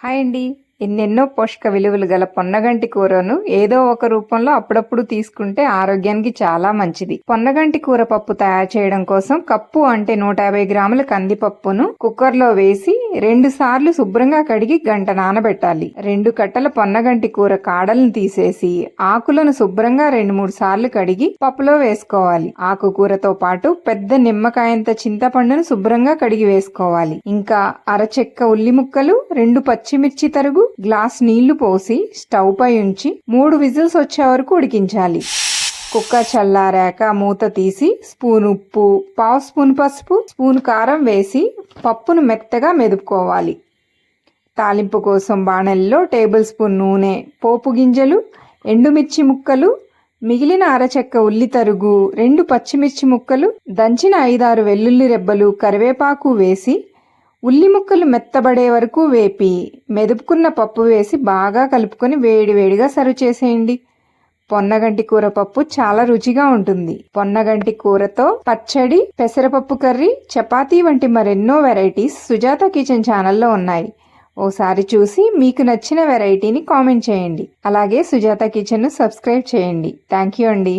Hi అండి. ఎన్నెన్నో పోషక విలువలు గల పొన్నగంటి కూరను ఏదో ఒక రూపంలో అప్పుడప్పుడు తీసుకుంటే ఆరోగ్యానికి చాలా మంచిది. పొన్నగంటి కూర పప్పు తయారు చేయడం కోసం కప్పు అంటే నూట యాభై గ్రాముల కందిపప్పును కుక్కర్లో వేసి రెండు సార్లు శుభ్రంగా కడిగి గంట నానబెట్టాలి. రెండు కట్టల పొన్నగంటి కూర కాడలను తీసేసి ఆకులను శుభ్రంగా రెండు మూడు సార్లు కడిగి పప్పులో వేసుకోవాలి. ఆకుకూరతో పాటు పెద్ద నిమ్మకాయంత చింతపండును శుభ్రంగా కడిగి వేసుకోవాలి. ఇంకా అరచెక్క ఉల్లి ముక్కలు రెండు పచ్చిమిర్చి తరుగు గ్లాస్ నీళ్ళు పోసి స్టవ్ పై ఉంచి మూడు విజిల్స్ వచ్చే వరకు ఉడికించాలి. కుక్క చల్లారాక మూత తీసి స్పూన్ ఉప్పు పావు స్పూన్ పసుపు స్పూన్ కారం వేసి పప్పును మెత్తగా మెదుపుకోవాలి. తాలింపు కోసం బాణలిలో టేబుల్ స్పూన్ నూనె పోపు గింజలు ఎండుమిర్చి ముక్కలు మిగిలిన అరచెక్క ఉల్లి తరుగు రెండు పచ్చిమిర్చి ముక్కలు దంచిన ఐదారు వెల్లుల్లి రెబ్బలు కరివేపాకు వేసి ఉల్లి ముక్కలు మెత్తబడే వరకు వేపి మెదుపుకున్న పప్పు వేసి బాగా కలుపుకొని వేడివేడిగా సర్వ్ చేసేయండి. పొన్నగంటి కూర పప్పు చాలా రుచిగా ఉంటుంది. పొన్నగంటి కూరతో పచ్చడి పెసరపప్పు కర్రీ చపాతీ వంటి మరెన్నో వెరైటీస్ సుజాత కిచెన్ ఛానల్లో ఉన్నాయి. ఓసారి చూసి మీకు నచ్చిన వెరైటీని కామెంట్ చేయండి. అలాగే సుజాత కిచెన్ను సబ్స్క్రైబ్ చేయండి. థ్యాంక్ యూ అండి.